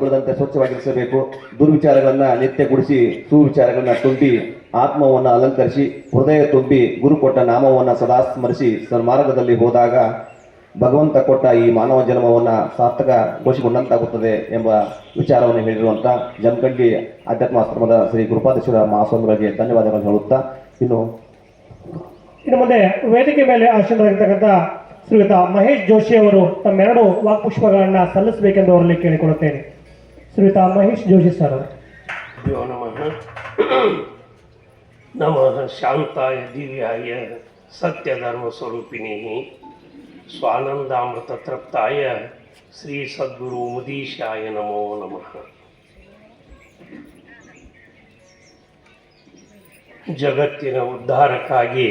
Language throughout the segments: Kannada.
ಬೆಳೆದಂತೆ ಸ್ವಚ್ಛವಾಗಿರಿಸಬೇಕು. ದುರ್ವಿಚಾರಗಳನ್ನ ನಿತ್ಯಗೊಳಿಸಿ ಸುವಿಚಾರಗಳನ್ನ ತುಂಬಿ, ಆತ್ಮವನ್ನ ಅಲಂಕರಿಸಿ, ಹೃದಯ ತುಂಬಿ ಗುರು ಕೊಟ್ಟ ನಾಮವನ್ನ ಸದಾ ಸ್ಮರಿಸಿ, ಸನ್ಮಾರ್ಗದಲ್ಲಿ ಹೋದಾಗ ಭಗವಂತ ಕೊಟ್ಟ ಈ ಮಾನವ ಜನ್ಮವನ್ನ ಘೋಷಿಕೊಂಡಂತಾಗುತ್ತದೆ ಎಂಬ ವಿಚಾರವನ್ನು ಹೇಳಿರುವಂತ ಜಮಖಂಡಿ ಅಧ್ಯಾತ್ಮಾಶ್ರಮದ ಶ್ರೀ ಗುರುಪಾದೇಶ್ವರ ಮಹಾಸ್ವಾಮಿಗಳಿಗೆ ಧನ್ಯವಾದಗಳನ್ನು ಹೇಳುತ್ತಾ, ಇನ್ನು ಇನ್ನು ಮುಂದೆ ವೇದಿಕೆ ಮೇಲೆ ಆಶೀರ್ವಾದ ಶ್ರೀಯುತ ಮಹೇಶ್ ಜೋಶಿ ಅವರು ತಮ್ಮೆರಡು ವಾಕ್ಪುಷ್ಪಗಳನ್ನ ಸಲ್ಲಿಸಬೇಕೆಂದು ಅವರಲ್ಲಿ ಕೇಳಿಕೊಳ್ಳುತ್ತೇನೆ. ಶ್ರೀಯುತ ಮಹೇಶ್ ಜೋಶಿ ಸರ್ ಅವರು ನಮಃ ನಮಃ ಶಾಂತಾಯ ದಿವ್ಯಾಯ ಸತ್ಯಧರ್ಮ ಸ್ವರೂಪಿಣಿ ಸ್ವಾನಂದಾಮೃತ ತೃಪ್ತಾಯ ಶ್ರೀ ಸದ್ಗುರು ಮುದೀಶಾಯ ನಮೋ ನಮಃ ಜಗತ್ತಿನ ಉದ್ಧಾರಕ್ಕಾಗಿ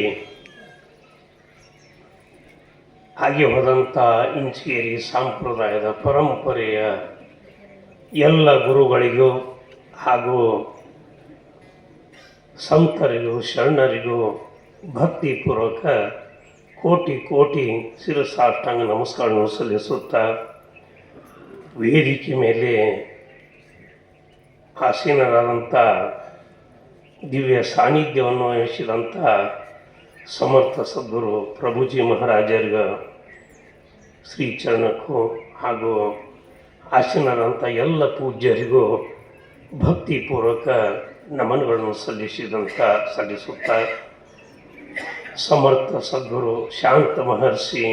ಆಗಿ ಹೋದಂಥ ಇಂಚೇರಿ ಸಂಪ್ರದಾಯದ ಪರಂಪರೆಯ ಎಲ್ಲ ಗುರುಗಳಿಗೂ ಹಾಗೂ ಸಂತರಿಗೂ, ಶರಣರಿಗೂ ಭಕ್ತಿಪೂರ್ವಕ ಕೋಟಿ ಕೋಟಿ ಶಿರಸಾಷ್ಟಾಂಗ ನಮಸ್ಕಾರವನ್ನು ಸಲ್ಲಿಸುತ್ತಾ ವೇದಿಕೆ ಮೇಲೆ ಆಸೀನರಾದಂಥ ದಿವ್ಯ ಸಾನ್ನಿಧ್ಯವನ್ನು ವಹಿಸಿದಂಥ ಸಮರ್ಥ ಸದ್ಗುರು ಪ್ರಭುಜಿ ಮಹಾರಾಜರಿಗ ಶ್ರೀ ಚರಣಕ್ಕೂ ಹಾಗೂ ಆಸೀನರಂಥ ಎಲ್ಲ ಪೂಜ್ಯರಿಗೂ ಭಕ್ತಿಪೂರ್ವಕ ನಮನಗಳನ್ನು ಸಲ್ಲಿಸಿದಂಥ ಸಲ್ಲಿಸುತ್ತಾ ಸಮರ್ಥ ಸದ್ಗುರು ಶಾಂತ ಮಹರ್ಷಿ,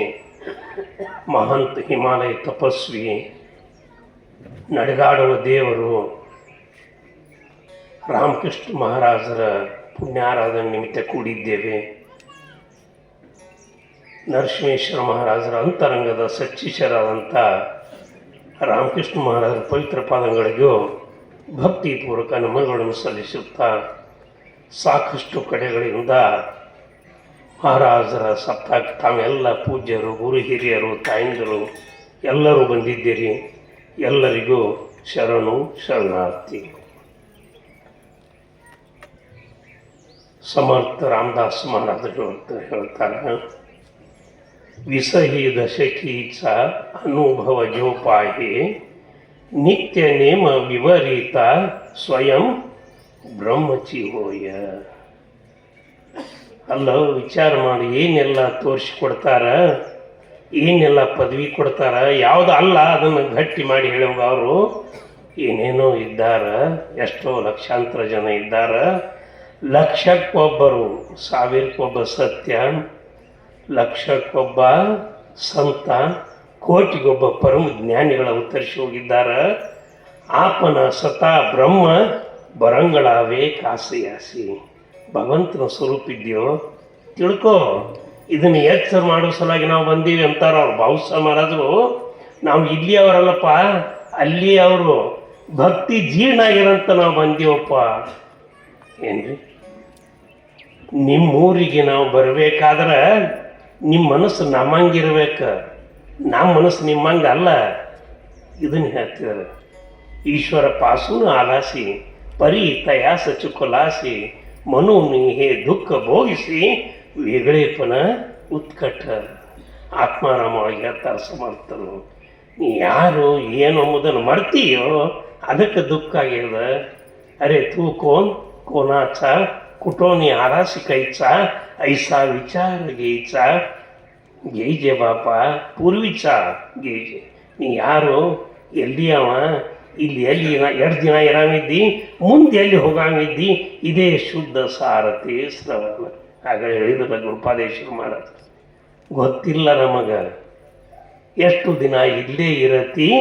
ಮಹಂತ ಹಿಮಾಲಯ ತಪಸ್ವಿ, ನಡೆದಾಡುವ ದೇವರು ರಾಮಕೃಷ್ಣ ಮಹಾರಾಜರ ಪುಣ್ಯಾರಾಧನೆ ನಿಮಿತ್ತ ಕೂಡಿದ್ದೇವೆ. ನರಸಿಂಹೇಶ್ವರ ಮಹಾರಾಜರ ಅಂತರಂಗದ ಸಚ್ಚಿಶರಾದಂಥ ರಾಮಕೃಷ್ಣ ಮಹಾರಾಜರ ಪವಿತ್ರ ಪಾದಗಳಿಗೂ ಭಕ್ತಿಪೂರ್ವಕ ನಮನಗಳನ್ನು ಸಲ್ಲಿಸುತ್ತಾ ಸಾಕಷ್ಟು ಕಡೆಗಳಿಂದ ಮಹಾರಾಜರ ಸಪ್ತಾ ತಾವೆಲ್ಲ ಪೂಜ್ಯರು, ಗುರು ಹಿರಿಯರು, ತಾಯಂದಿರು, ಎಲ್ಲರೂ ಬಂದಿದ್ದೀರಿ. ಎಲ್ಲರಿಗೂ ಶರಣು, ಶರಣಾರ್ಥಿ. ಸಮರ್ಥ ರಾಮದಾಸ್ ಮಹಾರಾಜರು ಅಂತ ಹೇಳ್ತಾರೆ. ವಿಸಹಿ ದಶಕೀಚ ಅನುಭವ ಜೋಪಾಹಿ ನಿತ್ಯ ನೇಮ ವಿವರೀತ ಸ್ವಯಂ ಬ್ರಹ್ಮಚಿ ಹೋಯ ಅಲ್ಲ, ವಿಚಾರ ಮಾಡಿ, ಏನೆಲ್ಲ ತೋರಿಸಿಕೊಡ್ತಾರ? ಏನೆಲ್ಲ ಪದವಿ ಕೊಡ್ತಾರ? ಯಾವುದು ಅಲ್ಲ, ಅದನ್ನು ಗಟ್ಟಿ ಮಾಡಿ ಹೇಳುವಾಗ ಅವರು, ಏನೇನೋ ಇದ್ದಾರ, ಎಷ್ಟೋ ಲಕ್ಷಾಂತರ ಜನ ಇದ್ದಾರ. ಲಕ್ಷಕ್ಕೊಬ್ಬರು, ಸಾವಿರಕ್ಕೊಬ್ಬ ಸತ್ಯ. ಲಕ್ಷಕ್ಕೊಬ್ಬ ಸಂತ, ಕೋಟಿಗೊಬ್ಬ ಪರಮ ಜ್ಞಾನಿಗಳ ಉತ್ತರಿಸಿ ಹೋಗಿದ್ದಾರ. ಆಪನ ಸತಾ ಬ್ರಹ್ಮ, ಬರಂಗಳಾವೇ ಕಾಸಿಯಾಸಿ. ಭಗವಂತನ ಸ್ವರೂಪ ಇದೆಯೋ? ತಿಳ್ಕೋ, ಇದನ್ನು ಎಚ್ಚರ ಮಾಡೋ ಸಲುವಾಗಿ ನಾವು ಬಂದೀವಿ ಅಂತಾರ ಅವ್ರು. ಭಾವುಸ ಮಹಾರಾಜರು ನಾವು ಇಲ್ಲಿ ಅವರಲ್ಲಪ್ಪ ಅಲ್ಲಿ ಅವರು ಭಕ್ತಿ ಜೀರ್ಣ ಆಗಿರಂತ ನಾವು ಬಂದೀವಪ್ಪ. ಏನ್ರಿ? ನಿಮ್ಮೂರಿಗೆ ನಾವು ಬರಬೇಕಾದ್ರೆ ನಿಮ್ಮ ಮನಸ್ಸು ನಮ್ಮಂಗಿರ್ಬೇಕು ನಮ್ಮ ಮನಸ್ಸು ನಿಮ್ಮಂಗೆ ಅಲ್ಲ. ಇದನ್ನು ಹೇಳ್ತಿದ್ದಾರೆ. ಈಶ್ವರ ಪಾಸುನು ಆಲಾಸಿ, ಪರಿ ತಯಾಸ ಚುಕುಲಾಸಿ ಮನು ಹೇ ದುಃಖ ಭೋಗಿಸಿ ವೇಗಳೇಪನ ಉತ್ಕಟ. ಆತ್ಮಾರಾಮವಾಗಿ ಹೇಳ್ತಾರೆ ಸಮರ್ಥರು. ಯಾರು, ಏನು ಎಂಬುದನ್ನು ಮರ್ತೀಯೋ, ಅದಕ್ಕೆ ದುಃಖ ಆಗ್ಯದ. ಅರೆ, ತೂ ಕೋನ್ ಕೋನಾಚ ಕುಟೋನಿ ಆರಾಸಿ ಕೈಚ ಐಸಾ ವಿಚಾರ ಗೇಚ, ಗೇಜೆ ಬಾಪ ಪೂರ್ವಿಚ ನೀ ಯಾರು? ಎಲ್ಲಿ ಅವ? ಇಲ್ಲಿ ಎಲ್ಲಿ ಎರಡು ದಿನ ಇರಾಮಿದ್ದಿ, ಮುಂದೆ ಎಲ್ಲಿ ಹೋಗಾಮಿದ್ದಿ? ಇದೇ ಶುದ್ಧ ಸಾರಥಿ ಶ್ರವಣ. ಆಗ ಹೇಳಿದ ಗುರುಪಾದೇಶ್ವರ ಮಹಾರಾಜ ಗೊತ್ತಿಲ್ಲ ನಮಗ. ಎಷ್ಟು ದಿನ ಇಲ್ಲೇ ಇರತಿ?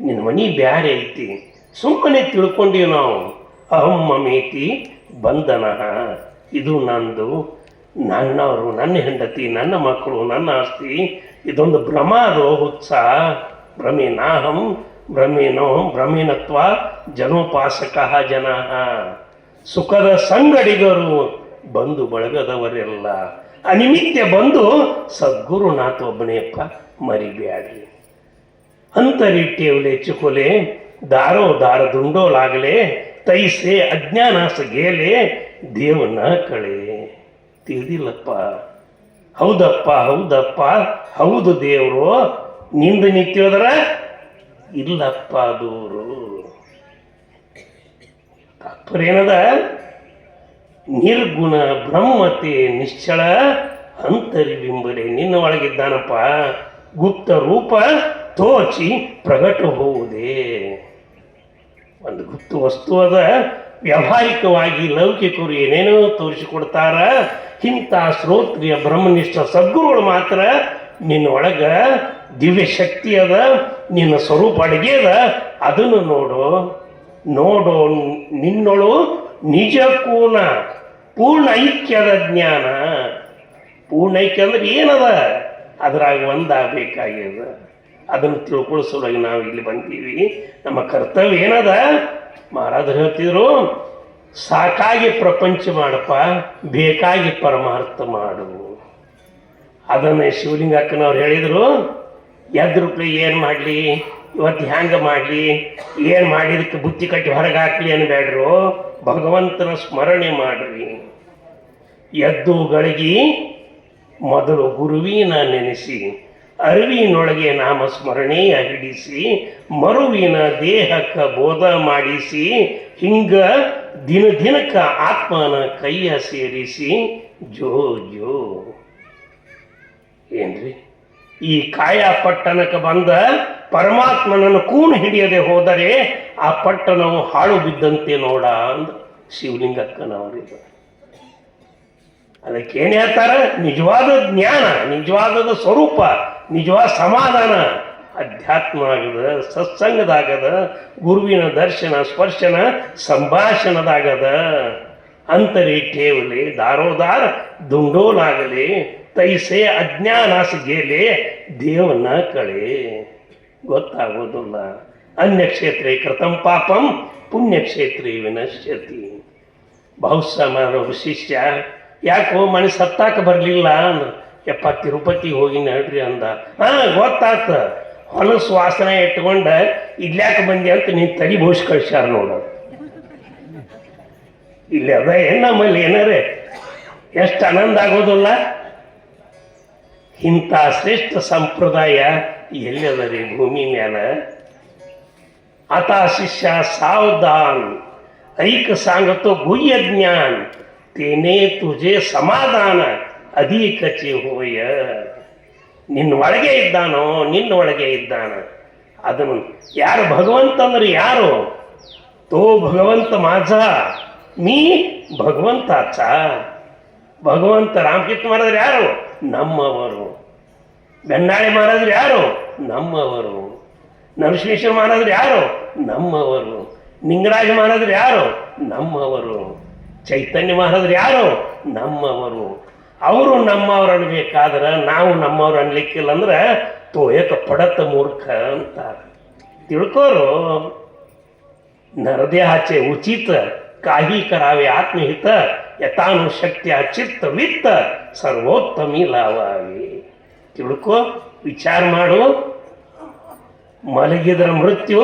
ನಿನ್ನ ಮನಿ ಬ್ಯಾರೆ ಐತಿ. ಸುಮ್ಮನೆ ತಿಳ್ಕೊಂಡೀವಿ ನಾವು. ಅಹಂ ಮಮೇತಿ ಬಂಧನ. ಇದು ನಂದು, ನನ್ನವರು, ನನ್ನ ಹೆಂಡತಿ, ನನ್ನ ಮಕ್ಕಳು, ನನ್ನ ಆಸ್ತಿ. ಇದೊಂದು ಭ್ರಮ ಅದು ಭ್ರಮೇನಾಹಂ ಭ್ರಮೇನೋ ಭ್ರಮೇನತ್ವ, ಜನೋಪಾಸಕ ಜನ. ಸುಖದ ಸಂಗಡಿಗರು ಬಂಧು ಬಳಗದವರೆಲ್ಲ. ಅನಿಮಿತ್ಯ ಬಂದು ಸದ್ಗುರುನಾಥ ಒಬ್ಬನೇಪ್ಪ ಮರಿಬ್ಯಾಡಿ ಅಂತರಿಟ್ಟೇವಲೆ ಚುಕುಲೆ, ದಾರೋ ದಾರ ದುಂಡೋಲಾಗಲೇ ತೈಸೆ ಅಜ್ಞಾನಾಸ ಗೇಲೆ ದೇವನ ಕಳೆ. ತಿಳಿದಿಲ್ಲಪ್ಪ. ಹೌದಪ್ಪ ಹೌದಪ್ಪ. ಹೌದು ದೇವರು. ನಿಂದು ನೀ ಇಲ್ಲಪ್ಪ ದೂರು. ತಾತ್ಪರ್ಯನದ ನಿರ್ಗುಣ ಬ್ರಹ್ಮತೆ ನಿಶ್ಚಳ ಅಂತರಿಬಿಂಬರೆ ನಿನ್ನ ಒಳಗಿದ್ದಾನಪ್ಪ. ಗುಪ್ತ ರೂಪ ತೋಚಿ ಪ್ರಗಟಬಹುದೇ ಒಂದು ಗುಪ್ತ ವಸ್ತು ಅದ. ವ್ಯಾವಹಾರಿಕವಾಗಿ ಲೌಕಿಕರು ಏನೇನೋ ತೋರಿಸಿಕೊಡ್ತಾರ. ಇಂಥ ಶ್ರೋತ್ರಿಯ ಬ್ರಹ್ಮನಿಷ್ಠ ಸದ್ಗುರುಗಳು ಮಾತ್ರ ನಿನ್ನ ಒಳಗ ದಿವ್ಯ ಶಕ್ತಿ ಅದ, ನಿನ್ನ ಸ್ವರೂಪ ಅಡಿಗೆ ಅದ. ಅದನ್ನು ನೋಡು. ನೋಡು ನಿನ್ನೊಳು ನಿಜ ಪೂರ್ಣ ಪೂರ್ಣ ಐಕ್ಯದ ಜ್ಞಾನ. ಪೂರ್ಣ ಐಕ್ಯ ಅಂದ್ರೆ ಏನದ? ಅದ್ರಾಗ ಒಂದಾಗಬೇಕಾಗ್ಯದ. ಅದನ್ನು ತಿಳ್ಕೊಳ್ಳೋ ಸಲುವಾಗಿ ನಾವು ಇಲ್ಲಿ ಬಂದೀವಿ ನಮ್ಮ ಕರ್ತವ್ಯ ಏನದ? ಮಹಾರಾಜರು ಹೇಳ್ತಿದ್ರು, ಸಾಕಾಗಿ ಪ್ರಪಂಚ ಮಾಡಪ್ಪ, ಬೇಕಾಗಿ ಪರಮಾರ್ಥ ಮಾಡು. ಅದನ್ನು ಶಿವಲಿಂಗಕ್ಕನವ್ರು ಹೇಳಿದರು ಎದ್ರುಪ್ಲಿ ಏನು ಮಾಡಲಿ? ಇವತ್ತು ಹ್ಯಾಂಗ ಮಾಡಲಿ? ಏನು ಮಾಡಿದಕ್ಕೆ ಬುತ್ತಿ ಕಟ್ಟಿ ಹೊರಗೆ ಹಾಕ್ಲಿ ಅನ್ಬೇಡ್ರು ಭಗವಂತನ ಸ್ಮರಣೆ ಮಾಡ್ರಿ. ಎದ್ದು ಗಳಿಗೆ ಮೊದಲು ಗುರುವಿನ ನೆನೆಸಿ ಅರಿವಿನೊಳಗೆ ನಾಮ ಸ್ಮರಣೆಯ ಹಿಡಿಸಿ ಮರುವಿನ ದೇಹಕ್ಕ ಬೋಧ ಮಾಡಿಸಿ, ಹಿಂಗ ದಿನ ದಿನಕ್ಕ ಆತ್ಮನ ಕೈಯ ಸೇರಿಸಿ, ಜೋ ಜೋ. ಏನ್ರಿ? ಈ ಕಾಯ ಪಟ್ಟಣಕ್ಕೆ ಬಂದ ಪರಮಾತ್ಮನನ್ನು ಕೂಣು ಹಿಡಿಯದೆ ಹೋದರೆ ಆ ಪಟ್ಟಣವು ಹಾಳು ಬಿದ್ದಂತೆ ನೋಡ ಅಂದ ಶಿವಲಿಂಗಕ್ಕನವರಿದ್ದ ಅದಕ್ಕೆ ಹೇಳ್ತಾರೆ ಹೇಳ್ತಾರ? ನಿಜವಾದ ಜ್ಞಾನ, ನಿಜವಾದ ಸ್ವರೂಪ. ನಿಜವಾದ ಸಮಾಧಾನ. ಅಧ್ಯಾತ್ಮ ಆಗದ ಸತ್ಸಂಗದಾಗದ, ಗುರುವಿನ ದರ್ಶನ, ಸ್ಪರ್ಶನ, ಸಂಭಾಷಣದಾಗದ, ಅಂತರಿ ಠೇವಲಿ ದಾರೋದಾರ, ದುಂಡೋಲಾಗಲಿ, ತೈಸೆ ಅಜ್ಞಾನಾಸ ಗೇಲೆ ದೇವನ ಕಳೆ. ಗೊತ್ತಾಗೋದಿಲ್ಲ. ಅನ್ಯಕ್ಷೇತ್ರೇ ಕೃತಂ ಪಾಪಂ, ಪುಣ್ಯಕ್ಷೇತ್ರೇ ವಿನಶ್ಯತಿ. ಬಹುಶಃ ಶಿಷ್ಯ, ಯಾಕೋ ಮನಸ್ಸು ಸತ್ತಾಕ ಬರಲಿಲ್ಲ ಅಂದ ಯಪ್ಪ ತಿರುಪತಿ ಹೋಗಿ ನಡ್ರಿ ಅಂದ. ಹಾ, ಗೊತ್ತಾತ. ಹೊಲಸು ವಾಸನೆ ಇಟ್ಕೊಂಡ ಇಲ್ಯಾಕೆ ಬಂದಿ ಅಂತ ನೀನು ತಡಿ ಬೋಸ್ ಕಳ್ಸ್ಯಾರ ನೋಡು. ಇಲ್ಲಿ ಅದ ಏನು ನಮ್ಮಲ್ಲಿ ಏನಾರೇ? ಎಷ್ಟು ಆನಂದ ಆಗೋದಿಲ್ಲ? ಇಂಥ ಶ್ರೇಷ್ಠ ಸಂಪ್ರದಾಯ ಎಲ್ಲಿ ರೀ ಭೂಮಿ ಮ್ಯಾಲ? ಅತ ಶಿಷ್ಯ ಸಾವಧಾನ್, ಐಕ ಸಾಂಗತೋ ಗುಹ್ಯ ಜ್ಞಾನ್, ತೇನೇ ತುಜೆ ಸಮಾಧಾನ ಅದೀಕಚಿ ಹೋಯ ನಿನ್ನ ಒಳಗೆ ಇದ್ದಾನೋ, ನಿನ್ನ ಒಳಗೆ ಇದ್ದಾನ. ಅದನ್ನು ಯಾರು ಭಗವಂತ ಅಂದ್ರೆ ಯಾರು? ತೋ ಭಗವಂತ ಮಾಝ ನೀ ಭಗವಂತ ಅಚ್ಚ ಭಗವಂತ ರಾಮಕೃಷ್ಣ ಮಾಡಿದ್ರೆ ಯಾರು? ನಮ್ಮವರು. ಬೆನ್ನಾಳಿ ಮಾಡಿದ್ರೆ ಯಾರು? ನಮ್ಮವರು. ನರಸಿಂಹೇಶ್ವರ ಮಾಡಿದ್ರೆ ಯಾರು? ನಮ್ಮವರು. ನಿಂಗರಾಜ ಮಾಡಿದ್ರೆ ಯಾರು? ನಮ್ಮವರು. ಚೈತನ್ಯ ಮಾಡಿದ್ರೆ ಯಾರು? ನಮ್ಮವರು. ಅವರು ನಮ್ಮವ್ರು ಅನ್ಬೇಕಾದ್ರೆ ನಾವು ನಮ್ಮವ್ರು ಅನ್ಲಿಕ್ಕಿಲ್ಲ ಅಂದ್ರೆ ತೋಯಕ ಪಡತ ಮೂರ್ಖ ಅಂತಾರೆ. ತಿಳ್ಕೋರು ಆಚೆ ಉಚಿತ ಕಾಹಿ ಕರಾವೆ ಆತ್ಮಹಿತ, ಯಥಾನು ಶಕ್ತಿ ಅಚಿತ್ತ ವಿತ್ತ ಸರ್ವೋತ್ತಮಿ ಲಾವಾಗಿ ತಿಳ್ಕೋ, ವಿಚಾರ ಮಾಡು. ಮಲಗಿದ್ರ ಮೃತ್ಯು,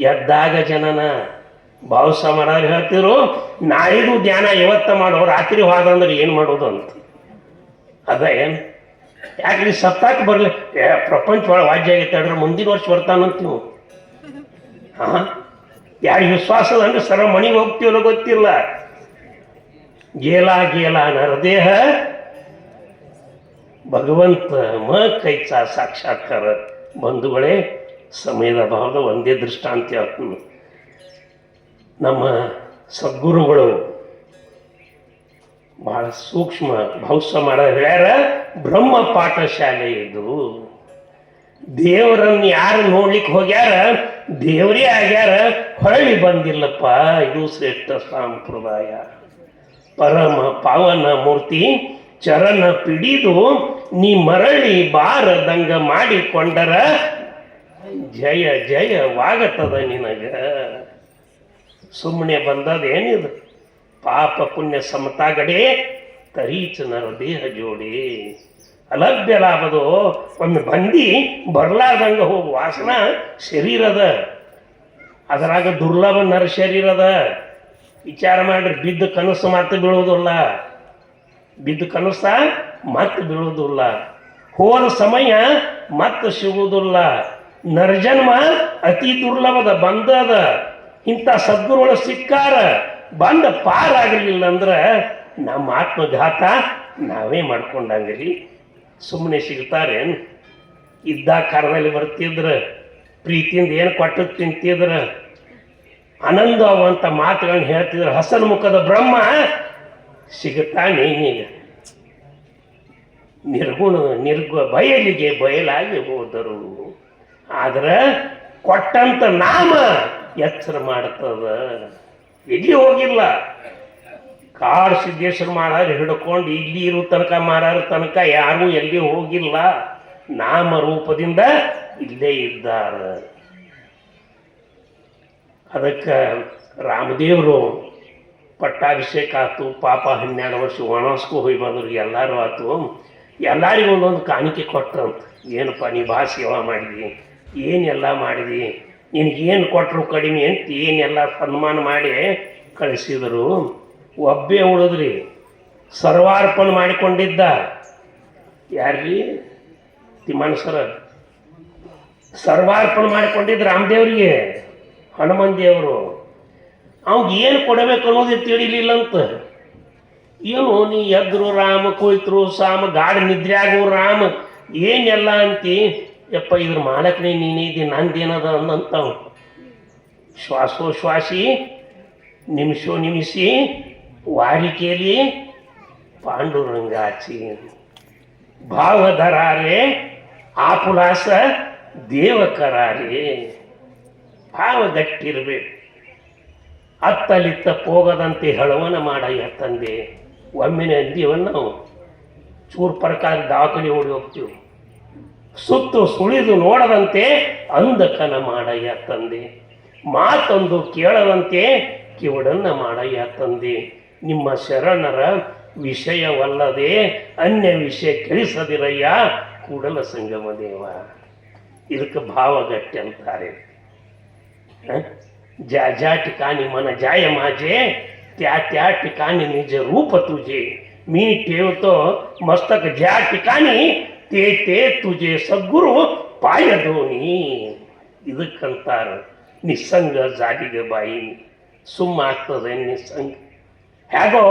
ಎದ್ದಾಗ ಜನನ. ಭಾವಸ ಮಹಾರಾಜ್ ಹೇಳ್ತಿರು ಧ್ಯಾನ ಇವತ್ತ ಮಾಡೋ ರಾತ್ರಿ ಹೋದಂದ್ರೆ ಏನು ಮಾಡೋದು ಅಂತ. ಅದ ಏನು? ಯಾಕ್ರಿ ಸತ್ತಾಕ್ ಬರಲಿ? ಪ್ರಪಂಚ ಒಳಗೆ ವಾಜ್ಯ ಆಗೈತೆ, ಅಂದ್ರೆ ಮುಂದಿನ ವರ್ಷ ಬರ್ತಾನಂತ ನೀವು. ಹಾ? ಯಾರು ವಿಶ್ವಾಸ ಅಂದ್ರೆ ಸರ ಮಣಿಗೆ ಹೋಗ್ತೀವಲ್ಲ ಗೊತ್ತಿಲ್ಲ. ಗೇಲಾ ಗೇಲ ನರದೇಹ ಭಗವಂತ ಮ ಕೈಚ ಸಾಕ್ಷಾತ್ಕಾರ. ಬಂಧುಗಳೇ, ಸಮಯದ ಭಾವದ ಒಂದೇ ದೃಷ್ಟಾಂತ ನಮ್ಮ ಸದ್ಗುರುಗಳು ಬಹಳ ಸೂಕ್ಷ್ಮ ಭವಿಷ್ಯ ಮಾಡ ಹೇಳ್ಯಾರ ಬ್ರಹ್ಮ ಪಾಠಶಾಲೆ ಇದು ದೇವರನ್ನ ಯಾರು ನೋಡ್ಲಿಕ್ಕೆ ಹೋಗ್ಯಾರ? ದೇವರೇ ಆಗ್ಯಾರ. ಹೊರಳಿ ಬಂದಿಲ್ಲಪ್ಪ. ಇದು ಶ್ರೇಷ್ಠ ಸಂಪ್ರದಾಯ. ಪರಮ ಪಾವನ ಮೂರ್ತಿ ಚರಣ ಪಿಡಿದು ನೀ ಮರಳಿ ಬಾರದಂಗ ಮಾಡಿಕೊಂಡರ ಜಯ ಜಯವಾಗತದ ನಿನಗ. ಸುಮ್ಮನೆ ಬಂದದೇನಿದು? ಪಾಪ ಪುಣ್ಯ ಸಮತಾಗಡೆ ತರೀಚ ನರ ದೇಹ ಜೋಡಿ. ಅಲಭ್ಯ ಲಾಭದು, ಒಂದು ಬಂದಿ ಬರಲಾರ್ದಂಗೆ ಹೋಗು ವಾಸನ ಶರೀರದ. ಅದರಾಗ ದುರ್ಲಭ ನರ ಶರೀರದ. ವಿಚಾರ ಮಾಡ್ರಿ, ಬಿದ್ದ ಕನಸು ಮತ್ತೆ ಬೀಳುವುದಿಲ್ಲ ಬಿದ್ದ ಕನಸ ಮತ್ತೆ ಬೀಳೋದಿಲ್ಲ. ಹೋದ ಸಮಯ ಮತ್ತೆ ಸಿಗುವುದಿಲ್ಲ. ನರಜನ್ಮ ಅತಿ ದುರ್ಲಭದ ಬಂದದ. ಇಂಥ ಸದ್ಗುರುಗಳು ಸಿಕ್ಕಾರ. ಬಂದ ಪಾರಾಗಲಿಲ್ಲ ಅಂದ್ರೆ ನಮ್ಮ ಆತ್ಮಘಾತ ನಾವೇ ಮಾಡ್ಕೊಂಡಂಗ್ರಿ. ಸುಮ್ಮನೆ ಸಿಗ್ತಾರೇನು? ಇದ್ದ ಕಾರದಲ್ಲಿ ಬರ್ತಿದ್ರ, ಪ್ರೀತಿಯಿಂದ ಏನು ಕೊಟ್ಟು ತಿಂತಿದ್ರ? ಆನಂದವಂತ ಮಾತುಗಳನ್ನ ಹೇಳ್ತಿದ್ರು, ಹಸನ ಮುಖದ ಬ್ರಹ್ಮ ಸಿಗುತ್ತಾನೆ ಈಗ? ನಿರ್ಗುಣ, ನಿರ್ಗು, ಬಯಲಿಗೆ ಬಯಲಾಗಿ ಹೋದರು. ಆದ್ರೆ ಕೊಟ್ಟಂತ ನಾಮ ಎಚ್ಚರ ಮಾಡ್ತದ. ಎಲ್ಲಿ ಹೋಗಿಲ್ಲ? ಕಾರ್ ಸಿದ್ದೇಶ್ವರ ಮಾಡಾರ ಹಿಡ್ಕೊಂಡು ಇಲ್ಲಿ ಇರೋ ತನಕ ಮಾರಾರ ತನಕ ಯಾರೂ ಎಲ್ಲಿ ಹೋಗಿಲ್ಲ. ನಾಮ ರೂಪದಿಂದ ಇಲ್ಲೇ ಇದ್ದಾರೆ. ಅದಕ್ಕೆ ರಾಮದೇವರು ಪಟ್ಟಾಭಿಷೇಕ ಆಯ್ತು, ಪಾಪ ಹನ್ನೆರಡು ವರ್ಷ ವನವಾಸಕ್ಕೂ ಹೋಗಿ ಬಂದ್ರು, ಎಲ್ಲರೂ ಆಯ್ತು. ಎಲ್ಲರಿಗೂ ಒಂದೊಂದು ಕಾಣಿಕೆ ಕೊಟ್ರಂತ ಏನಪ್ಪ, ನೀ ಭಾಳ ಸೇವಾ ಮಾಡಿದಿ. ಏನೆಲ್ಲ ಮಾಡಿದಿ? ನಿನಗೇನು ಕೊಟ್ಟರು ಕಡಿಮೆ ಅಂತ ಏನೆಲ್ಲ ಸನ್ಮಾನ ಮಾಡಿ ಕಳಿಸಿದರು. ಒಬ್ಬೇ ಉಳಿದ್ರಿ. ಸರ್ವಾರ್ಪಣೆ ಮಾಡಿಕೊಂಡಿದ್ದ. ಯಾರ್ರಿ? ತಿಮ್ಮನ ಸರ ಸರ್ವಾರ್ಪಣೆ ಮಾಡಿಕೊಂಡಿದ್ದು ರಾಮದೇವ್ರಿಗೆ, ಹನುಮನ್ ದೇವರು. ಅವ್ಗೆ ಏನು ಕೊಡಬೇಕು ಅನ್ನೋದೇ ತಿಳಿಲಿಲ್ಲ ಅಂತ. ಏನು, ನೀ ಎದ್ರು ರಾಮ, ಕೊಯ್ತರು, ಸಾಮ ಗಾಢ ನಿದ್ರ್ಯಾಗು, ರಾಮ, ಏನೆಲ್ಲ ಅಂತಿ ಯಪ್ಪ, ಇದ್ರ ಮಾಡಕ್ನೇ ನೀನೇ ಇದ್ದಿ, ನಂದೇನದ ಅಂದಂತಾವ್ ಶ್ವಾಸೋಶ್ವಾಸಿ ನಿಮಿಷೋ ನಿಮಿಷಿ ವಾರಿಕೆಯಲ್ಲಿ ಪಾಂಡುರಂಗಾಚಿ ಭಾವಧರಾರೆ, ಆಪುಲಾಸ, ದೇವಕರಾರೆ. ಭಾವ ಗಟ್ಟಿರ್ಬೇಕು ಅತ್ತಲಿತ್ತ ಹೋಗದಂತೆ ಹೆಳವನ ಮಾಡಯ್ಯ ತಂದೆ. ಒಮ್ಮೆನೆ ಅಂದೀವನ್ನ ಚೂರು ಪ್ರಕಾರ ದಾಖಲೆ ಓಡಿ ಹೋಗ್ತೀವಿ. ಸುತ್ತು ಸುಳಿದು ನೋಡದಂತೆ ಅಂಧಕನ ಮಾಡಯ್ಯ ತಂದೆ ಮಾತೊಂದು ಕೇಳದಂತೆ ಕಿವುಡನ್ನ ಮಾಡಯ್ಯ ತಂದೆ ನಿಮ್ಮ ಶರಣರ ವಿಷಯವಲ್ಲದೆ ಅನ್ಯ ವಿಷಯ ಕೇಳಿಸದಿರಯ್ಯ ಕೂಡಲ ಸಂಗಮ ದೇವ ಇದಕ್ಕೆ ಭಾವಗಟ್ಟಿ ಅಂತಾರೆ ಹ? ज्या ज्या ठिकाणी मन जाय माझे त्या त्या ठिकाणी निज रूप तुझे मी ठेवतो मस्तक ज्या ठिकाणी ತೇ ತೇ ತುಜೆ ಸದ್ಗುರು ಪಾಯದೋನಿ ಇದಕ್ಕಂತಾರ ನಿಸ್ಸಂಗ ಜಾಡಿಗೆ ಬಾಯಿ ಸುಮ್ಮ ಆಗ್ತದೆ ನಿಸ್ಸಂಗ. ಹೇಗೋ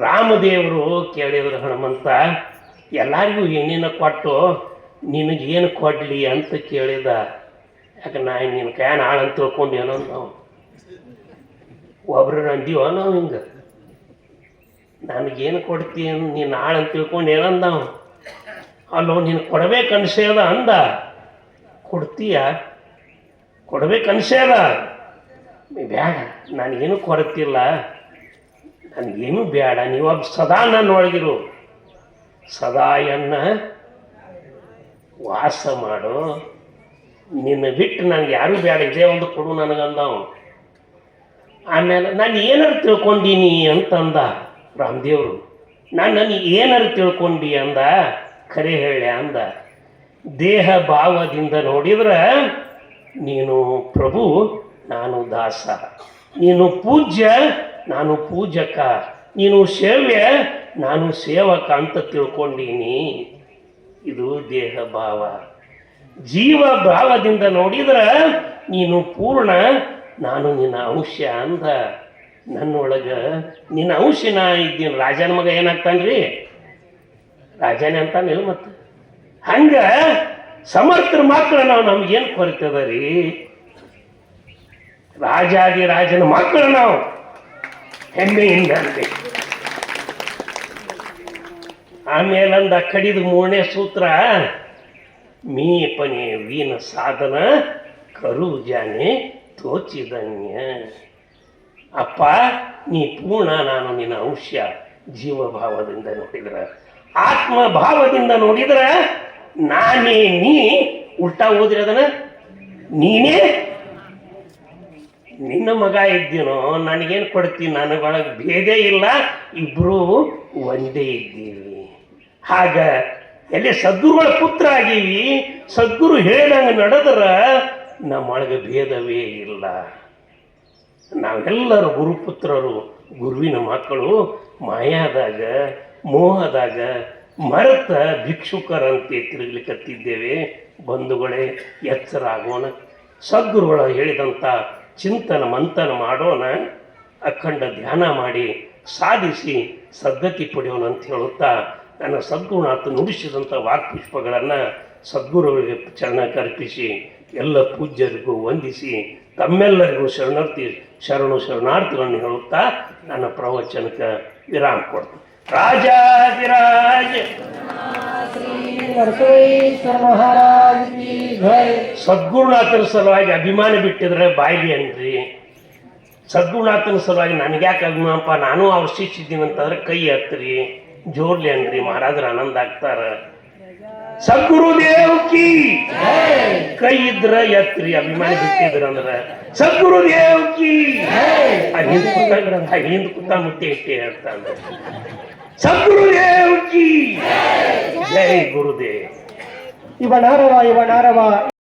ರಾಮದೇವರು ಕೇಳಿದ್ರು ಹನುಮಂತ, ಎಲ್ಲರಿಗೂ ಏನೇನ ಕೊಟ್ಟು ನಿನಗೇನು ಕೊಡಲಿ ಅಂತ ಕೇಳಿದ. ಯಾಕೆ ನಾ ನಿನ್ನ ಕ್ಯಾನ್ ಅಂತ ತಿಳ್ಕೊಂಡೇನೋ ನಾವು. ಒಬ್ರು ನಂದೀವ ನಾವು ಹಿಂಗೆ? ನನಗೇನು ಕೊಡ್ತೀನಿ ನೀನು ಹಾಳಂತ ತಿಳ್ಕೊಂಡೇನೋ ನಾವು. ಅಲ್ಲೋ, ನೀನು ಕೊಡ್ಬೇಕು ಅದ ಅಂದ. ಕೊಡ್ತೀಯ? ಕೊಡ್ಬೇಕು ಅನ್ಸ್ಯದ ಬೇಡ ನನಗೇನು ಕೊರತಿಲ್ಲ ನನಗೇನು ಬೇಡ ನೀವೊಬ್ಬ ಸದಾ ನನ್ನ ಒಳಗಿರು ಸದಾ ಎನ್ನ ವಾಸ ಮಾಡು. ನಿನ್ನ ಬಿಟ್ಟು ನನಗೆ ಯಾರು ಬೇಡ ಇದೇ ಒಂದು ಕೊಡು ನನಗಂದವು. ಆಮೇಲೆ ನಾನು ಏನಾರು ತಿಳ್ಕೊಂಡೀನಿ ಅಂತಂದ ರಾಮದೇವರು. ನಾನು ನನಗೆ ಏನಾರು ತಿಳ್ಕೊಂಡಿ ಅಂದ ಖರೆ ಹೇಳಿ ಅಂದ. ದೇಹ ಭಾವದಿಂದ ನೋಡಿದ್ರೆ ನೀನು ಪ್ರಭು, ನಾನು ದಾಸ. ನೀನು ಪೂಜ್ಯ, ನಾನು ಪೂಜಕ. ನೀನು ಸೇವ್ಯ, ನಾನು ಸೇವಕ ಅಂತ ತಿಳ್ಕೊಂಡೀನಿ. ಇದು ದೇಹ ಭಾವ. ಜೀವ ಭಾವದಿಂದ ನೋಡಿದ್ರೆ ನೀನು ಪೂರ್ಣ, ನಾನು ನಿನ್ನ ಅಂಶ ಅಂದ. ನನ್ನೊಳಗ ನಿನ್ನ ಅಂಶ ನಾ ಇದ್ದೀನಿ. ರಾಜನ ಮಗ ಏನಾಗ್ತಾನ್ರಿ? ರಾಜನೇ ಅಂತಾನಿಲ್ಲ ಮತ್ತೆ. ಹಂಗ ಸಮರ್ಥರ ಮಕ್ಕಳು ನಾವು ನಮ್ಗೇನು ಕೊರತದ ರೀ? ರಾಜಾದಿ ರಾಜನ ಮಕ್ಕಳು ನಾವು. ಹೆಮ್ಮೆಯಿಂದ ಆಮೇಲೆ ಆಮೇಲಂದ ಕಡಿದ ಮೂರನೇ ಸೂತ್ರ, ಮೀಪನೆ ವೀನ ಸಾಧನ ಕರು ಜಾನೆ ತೋಚಿದನ್ಯ ಅಪ್ಪ, ನೀ ಪೂರ್ಣ ನಾನು ನಿನ್ನ ಅಂಶ ಜೀವಭಾವದಿಂದ ನೋಡಿದ್ರ. ಆತ್ಮ ಭಾವದಿಂದ ನೋಡಿದ್ರ ನಾನೇ ನೀ ಉಲ್ಟಾ ಹೋದ್ರೆ ಅದನ್ನ ನೀನೇ? ನಿನ್ನ ಮಗ ಇದ್ದೀನೋ, ನನಗೇನು ಕೊಡ್ತೀನಿ ನನಗೊಳಗೆ ಭೇದ ಇಲ್ಲ. ಇಬ್ರು ಒಂದೇ ಇದ್ದೀವಿ. ಹಾಗ ಎಲ್ಲಿ ಸದ್ಗುರುಗಳ ಪುತ್ರ ಆಗೀವಿ, ಸದ್ಗುರು ಹೇಳ್ದಂಗೆ ನಡೆದ್ರ ನಮ್ಮೊಳಗೆ ಭೇದವೇ ಇಲ್ಲ. ನಾವೆಲ್ಲರೂ ಗುರುಪುತ್ರರು, ಗುರುವಿನ ಮಕ್ಕಳು, ಮಾಯಾದಾಗ ಮೋಹದಾಗ ಮರೆತ ಭಿಕ್ಷುಕರಂತೆ ತಿರುಗಲಿಕ್ಕತ್ತಿದ್ದೇವೆ ಬಂಧುಗಳೇ, ಎಚ್ಚರ ಆಗೋಣ. ಸದ್ಗುರುಗಳು ಹೇಳಿದಂಥ ಚಿಂತನ ಮಂಥನ ಮಾಡೋಣ. ಅಖಂಡ ಧ್ಯಾನ ಮಾಡಿ, ಸಾಧಿಸಿ, ಸದ್ಗತಿ ಪಡೆಯೋಣ ಅಂತ ಹೇಳುತ್ತಾ ನನ್ನ ಸದ್ಗುರುನಾಥ ನುಡಿಸಿದಂಥ ವಾಕ್ಪುಷ್ಪಗಳನ್ನು ಸದ್ಗುರುಗಳಿಗೆ ಚರಣ ಅರ್ಪಿಸಿ ಎಲ್ಲ ಪೂಜ್ಯರಿಗೂ ವಂದಿಸಿ, ತಮ್ಮೆಲ್ಲರಿಗೂ ಶರಣಾರ್ಥಿ, ಶರಣು ಶರಣಾರ್ಥಿಗಳನ್ನು ಹೇಳುತ್ತಾ ನನ್ನ ಪ್ರವಚನಕ್ಕೆ ವಿರಾಮ ಕೊಡ್ತೀನಿ. ರಾಜಾದಿರಾಜ ನರಸಿಂಹೇಶ್ವರ ಮಹಾರಾಜ್ ಕಿ ಜೈ. ಸದ್ಗುರುನಾಥನ ಸಲುವಾಗಿ ಅಭಿಮಾನ ಬಿಟ್ಟಿದ್ರೆ ಬಾಯ್ಲಿ ಅನ್ರಿ ಸದ್ಗುರುನಾಥನ ಸಲುವಾಗಿ ನನಗ್ಯಾಕೆ ಅಭಿಮಾನಪ್ಪ? ನಾನು ಅವ್ರ ಶಿಷ್ಯಿದ್ದೀನಿ ಅಂತಂದ್ರೆ ಕೈ ಹತ್ರಿ ಜೋರ್ಲಿ ಅನ್ರಿ ಮಹಾರಾಜರ ಆನಂದ ಆಗ್ತಾರ. ಸದ್ಗುರುದೇವ್ ಕಿ ಕೈ ಇದ್ರ ಎತ್ರಿ ಅಭಿಮಾನಿ ಬಿಟ್ಟಿದ್ರ ಅಂದ್ರ. ಸದ್ಗುರುದೇವ್ ಕಿ. ಹಿಂದ್ ಕುತ್ತ ಹಿಂದ್ ಕುತ್ತ ಮುಟ್ಟಿ ಇಟ್ಟಿ ಹೇಳ್ತಾನ சத்குருதேவ் ஜெய். குருதேவ். இவன் ஆரவா இவன் ஆரவா